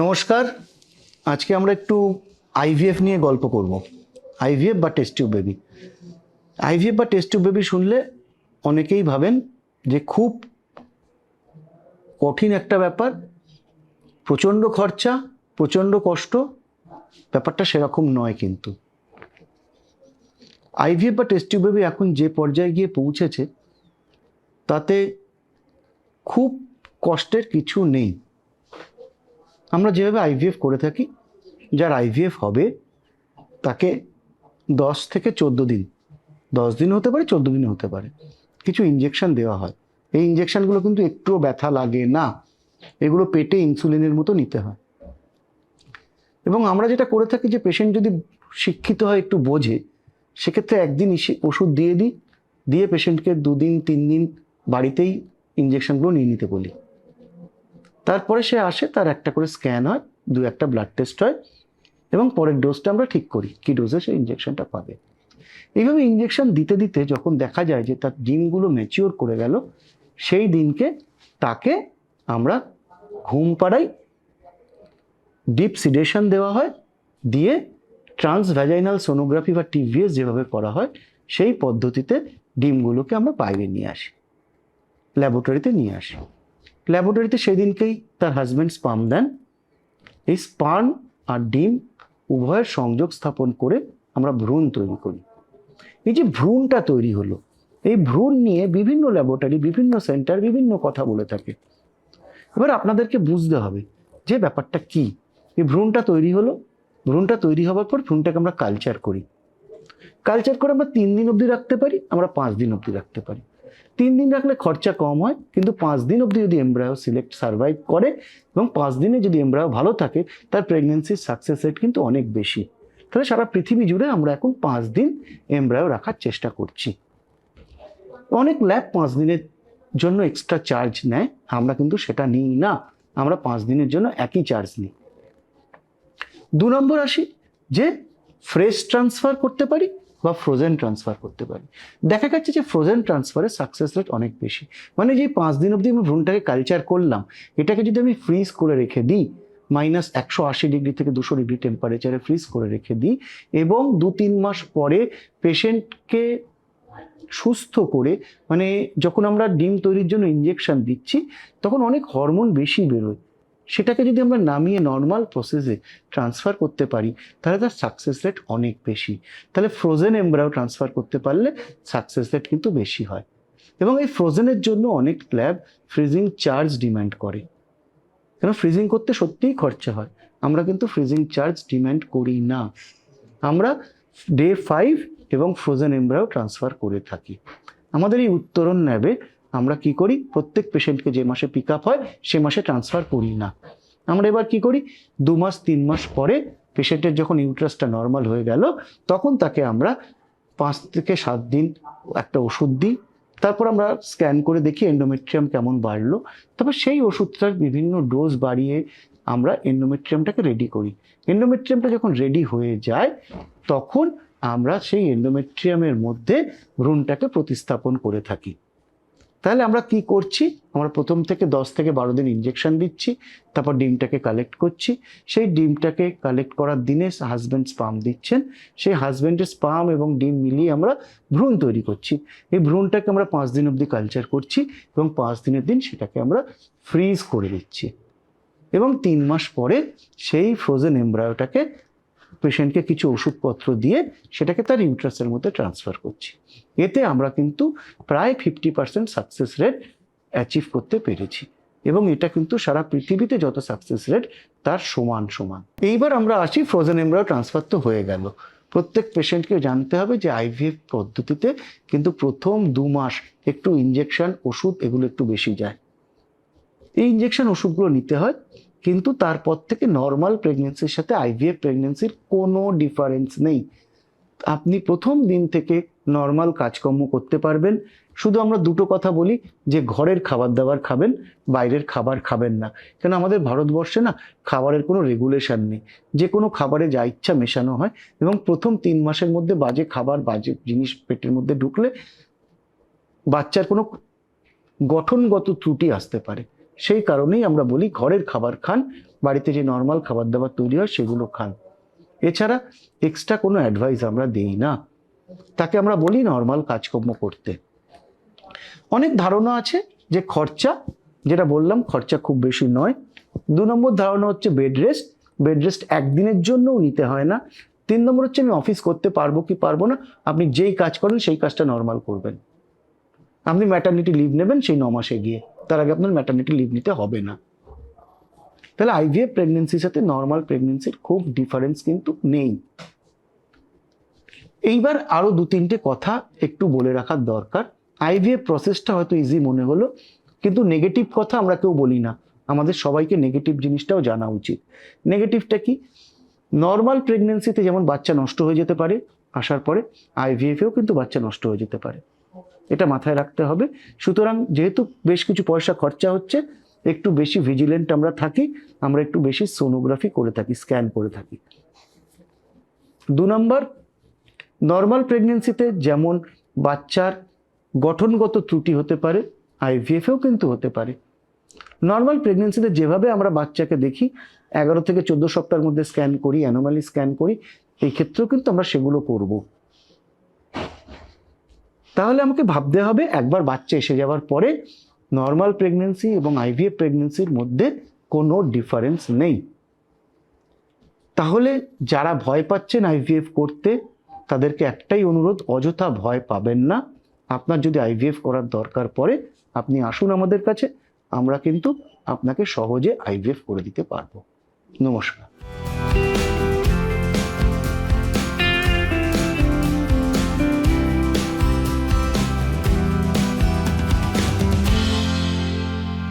নমস্কার। আজকে আমরা একটু আইভিএফ নিয়ে গল্প করব। আইভিএফ বা টেস্ট টিউব বেবি আইভিএফ বা টেস্ট টিউব বেবি শুনলে অনেকেই ভাবেন যে খুব কঠিন একটা ব্যাপার, প্রচণ্ড খরচা, প্রচণ্ড কষ্ট, ব্যাপারটা সেরকম নয় কিন্তু। আইভিএফ বা টেস্ট টিউব বেবি এখন যে পর্যায়ে গিয়ে পৌঁছেছে, তাতে খুব কষ্টের কিছু নেই। আমরা যেভাবে আইভিএফ করে থাকি, যার আইভিএফ হবে তাকে দশ থেকে চোদ্দ দিন, দশ দিন হতে পারে, চোদ্দ দিন হতে পারে। কিছু ইঞ্জেকশন দেওয়া হয়। এই ইঞ্জেকশনগুলো কিন্তু একটুও ব্যথা লাগে না। এগুলো পেটে ইনসুলিনের মতো নিতে হয়। এবং আমরা যেটা করে থাকি যে পেশেন্ট যদি শিক্ষিত হয়, একটু বোঝে, সেক্ষেত্রে একদিন ওষুধ দিয়ে দিই, দিয়ে পেশেন্টকে দুদিন তিন দিন বাড়িতেই ইঞ্জেকশনগুলো নিয়ে নিতে বলি। তারপরে সে আসে, তার একটা করে স্ক্যান হয়, দু একটা ব্লাড টেস্ট হয় এবং পরের ডোজটা আমরা ঠিক করি, কি ডোজে সে ইঞ্জেকশনটা পাবে। এইভাবে ইঞ্জেকশন দিতে দিতে যখন দেখা যায় যে তার জিনগুলো ম্যাচিওর করে গেল, সেই দিনকে তাকে আমরা ঘুম পাড়াই ডিপ সিডেশন দেওয়া হয়, দিয়ে ট্রান্সভ্যাজাইনাল সোনোগ্রাফি বা টিভিএস যেভাবে করা হয়, সেই পদ্ধতিতে ডিমগুলোকে আমরা বাইরে নিয়ে আসি ল্যাবরেটরিতে নিয়ে আসি। ল্যাবরেটরিতে সেদিনকেই তার হাজব্যান্ড স্পাম দেন। এই স্পান আর ডিম উভয়ের সংযোগ স্থাপন করে আমরা ভ্রূণ তৈরি করি। এই যে ভ্রূণটা তৈরি হলো, এই ভ্রূণ নিয়ে বিভিন্ন ল্যাবরেটরি, বিভিন্ন সেন্টার বিভিন্ন কথা বলে থাকে। এবার আপনাদেরকে বুঝতে হবে যে ব্যাপারটা কি। এই ভ্রূণটা তৈরি হলো, ভ্রূণটা তৈরি হওয়ার পর ভ্রূণটাকে আমরা কালচার করি। কালচার করে আমরা তিন দিন অবধি রাখতে পারি, আমরা পাঁচ দিন অবধি রাখতে পারি। তিন দিন রাখলে খরচা কম হয়, কিন্তু পাঁচ দিন অবধি যদি এমব্রায়ো সিলেক্ট সার্ভাইভ করে এবং পাঁচ দিনে যদি এমব্রায়ো ভালো থাকে, তার প্রেগনেন্সির সাকসেস রেট কিন্তু অনেক বেশি। তাহলে সারা পৃথিবী জুড়ে আমরা এখন পাঁচ দিন এমব্রায়ো রাখার চেষ্টা করছি। অনেক ল্যাব পাঁচ দিনের জন্য এক্সট্রা চার্জ নেয়, আমরা কিন্তু সেটা নিই না। আমরা পাঁচ দিনের জন্য একই চার্জ নিই। দু নম্বর আসি যে ফ্রেশ ট্রান্সফার করতে পারি। বা ফ্রোজেন ট্রান্সফার করতে পারি। দেখা যাচ্ছে যে ফ্রোজেন ট্রান্সফারের সাকসেস রেট অনেক বেশি। মানে যে পাঁচ দিন অবধি আমি ভ্রূণটাকে কালচার করলাম, এটাকে যদি আমি ফ্রিজ করে রেখে দিই মাইনাস একশো আশি ডিগ্রি থেকে দুশো ডিগ্রি টেম্পারেচারে ফ্রিজ করে রেখে দিই এবং দু তিন মাস পরে পেশেন্টকে সুস্থ করে মানে যখন আমরা ডিম তৈরির জন্য ইঞ্জেকশন দিচ্ছি, তখন অনেক হরমোন বেশি বেরোয়। সেটাকে যদি আমরা নামিয়ে নর্মাল প্রসেসে ট্রান্সফার করতে পারি, তাহলে তার সাকসেস রেট অনেক বেশি। তাহলে ফ্রোজেন এমব্রাও ট্রান্সফার করতে পারলে সাকসেস রেট কিন্তু বেশি হয়। এবং এই ফ্রোজেনের জন্য অনেক ল্যাব ফ্রিজিং চার্জ ডিম্যান্ড করে। কেন? ফ্রিজিং করতে সত্যিই খরচা হয়। আমরা কিন্তু ফ্রিজিং চার্জ ডিম্যান্ড করি না। আমরা ডে ফাইভ এবং ফ্রোজেন এমব্রাও ট্রান্সফার করে থাকি। আমাদের এই উত্তরণ নেবে আমরা কি করি? প্রত্যেক পেশেন্টকে যে মাসে পিক আপ হয়, সে মাসে ট্রান্সফার করি না। আমরা এবার কি করি? দু মাস, তিন মাস পরে পেশেন্টের যখন ইউট্রাসটা নর্মাল হয়ে গেল, তখন তাকে আমরা পাঁচ থেকে সাত দিন একটা ওষুধ দিই। তারপর আমরা স্ক্যান করে দেখি এন্ডোমেট্রিয়াম কেমন বাড়লো। তারপর সেই ওষুধটার বিভিন্ন ডোজ বাড়িয়ে আমরা এন্ডোমেট্রিয়ামটাকে রেডি করি। এন্ডোমেট্রিয়ামটা যখন রেডি হয়ে যায়, তখন আমরা সেই এন্ডোমেট্রিয়ামের মধ্যে ভ্রূণটাকে প্রতিস্থাপন করে থাকি। তাহলে আমরা কি করছি? আমরা প্রথম থেকে দশ থেকে বারো দিন ইঞ্জেকশন দিচ্ছি, তারপর ডিমটাকে কালেক্ট করছি। সেই ডিমটাকে কালেক্ট করার দিনে হাজব্যান্ড স্পাম দিচ্ছেন। সেই হাজব্যান্ডের স্পাম এবং ডিম মিলিয়ে আমরা ভ্রূণ তৈরি করছি। এই ভ্রূণটাকে আমরা পাঁচ দিন অবধি কালচার করছি এবং পাঁচ দিনের দিন সেটাকে আমরা ফ্রিজ করে দিচ্ছি। এবং তিন মাস পরে সেই ফ্রোজেন এমব্রায়োটাকে পেশেন্টকে কিছু ওষুধপত্র দিয়ে সেটাকে তার ইউট্রাসের মধ্যে ট্রান্সফার করছি। এতে আমরা কিন্তু প্রায় fifty percent success rate achieve করতে পেরেছি এবং এটা কিন্তু সারা পৃথিবীতে যত সাকসেস রেট, তার সমান সমান। এইবার আমরা আসি ফ্রোজেন এমব্রায়ো ট্রান্সফার তো হয়ে গেল। প্রত্যেক পেশেন্টকে জানতে হবে যে আইভিএফ পদ্ধতিতে কিন্তু প্রথম দু মাস একটু ইঞ্জেকশন ওষুধ এগুলো একটু বেশি যায়। এই ইঞ্জেকশন ওষুধগুলো নিতে হয় কিন্তু তারপর থেকে নর্মাল প্রেগনেন্সির সাথে আইভিএফ প্রেগনেন্সির কোনো ডিফারেন্স নেই। আপনি প্রথম দিন থেকে নর্মাল কাজকর্ম করতে পারবেন। শুধু আমরা দুটো কথা বলি, যে ঘরের খাবার দাবার খাবেন, বাইরের খাবার খাবেন না। কেন আমাদের ভারতবর্ষে না খাবারের কোনো রেগুলেশন নেই। যে কোনো খাবারে যা ইচ্ছা মেশানো হয় এবং প্রথম তিন মাসের মধ্যে বাজে খাবার, বাজে জিনিস পেটের মধ্যে ঢুকলে বাচ্চার কোনো গঠনগত ত্রুটি আসতে পারে। সেই কারণেই আমরা বলি ঘরের খাবার খান, বাড়িতে যে নর্মাল খাবার দাবার তৈরি হয় সেগুলো খান। এছাড়া এক্সট্রা কোনো অ্যাডভাইস আমরা দিই না। তাকে আমরা বলি নর্মাল কাজকর্ম করতে। অনেক ধারণা আছে যে খরচা, যেটা বললাম খরচা খুব বেশি নয়। দু নম্বর ধারণা হচ্ছে বেড রেস্ট বেড রেস্ট একদিনের জন্যও নিতে হয় না। তিন নম্বর হচ্ছে আমি অফিস করতে পারব কি পারব না, আপনি যেই কাজ করেন সেই কাজটা নর্মাল করবেন। আপনি ম্যাটার্নিটি লিভ নেবেন সেই ন মাসে গিয়ে। তার আগে আপনার ম্যাটার্নিটি লিভ নিতে হবে না। তাহলে আইভিএফ প্রেগনেন্সির সাথে নর্মাল প্রেগনেন্সির খুব ডিফারেন্স কিন্তু নেই। এইবার আরও দু তিনটে কথা একটু বলে রাখার দরকার। আইভিএফ প্রসেসটা হয়তো ইজি মনে হলো, কিন্তু নেগেটিভ কথা আমরা কেউ বলি না। আমাদের সবাইকে নেগেটিভ জিনিসটাও জানা উচিত। নেগেটিভটা কি? নর্মাল প্রেগনেন্সিতে যেমন বাচ্চা নষ্ট হয়ে যেতে পারে, আসার পরে আইভিএফেও কিন্তু বাচ্চা নষ্ট হয়ে যেতে পারে। এটা মাথায় রাখতে হবে। সুতরাং যেহেতু বেশ কিছু পয়সা খরচা হচ্ছে, একটু বেশি ভিজিলেন্ট আমরা থাকি, আমরা একটু বেশি সোনোগ্রাফি করে থাকি স্ক্যান করে থাকি। দু নম্বর নর্মাল প্রেগনেন্সিতে যেমন বাচ্চার গঠনগত ত্রুটি হতে পারে আইভিএফেও কিন্তু হতে পারে। নর্মাল প্রেগনেন্সিতে যেভাবে আমরা বাচ্চাকে দেখি, এগারো থেকে চোদ্দ সপ্তাহের মধ্যে স্ক্যান করি অ্যানোমালি স্ক্যান করি, এই ক্ষেত্রেও কিন্তু আমরা সেগুলো করব। তাহলে আমাকে ভাবতে হবে একবার বাচ্চা এসে যাওয়ার পরে নর্মাল প্রেগনেন্সি এবং আইভিএফ প্রেগনেন্সির মধ্যে কোনো ডিফারেন্স নেই। তাহলে যারা ভয় পাচ্ছেন আইভিএফ করতে, তাদেরকে একটাই অনুরোধ, অযথা ভয় পাবেন না। আপনার যদি আইভিএফ করার দরকার পড়ে, আপনি আসুন আমাদের কাছে, আমরা কিন্তু আপনাকে সহজে আইভিএফ করে দিতে পারব। নমস্কার।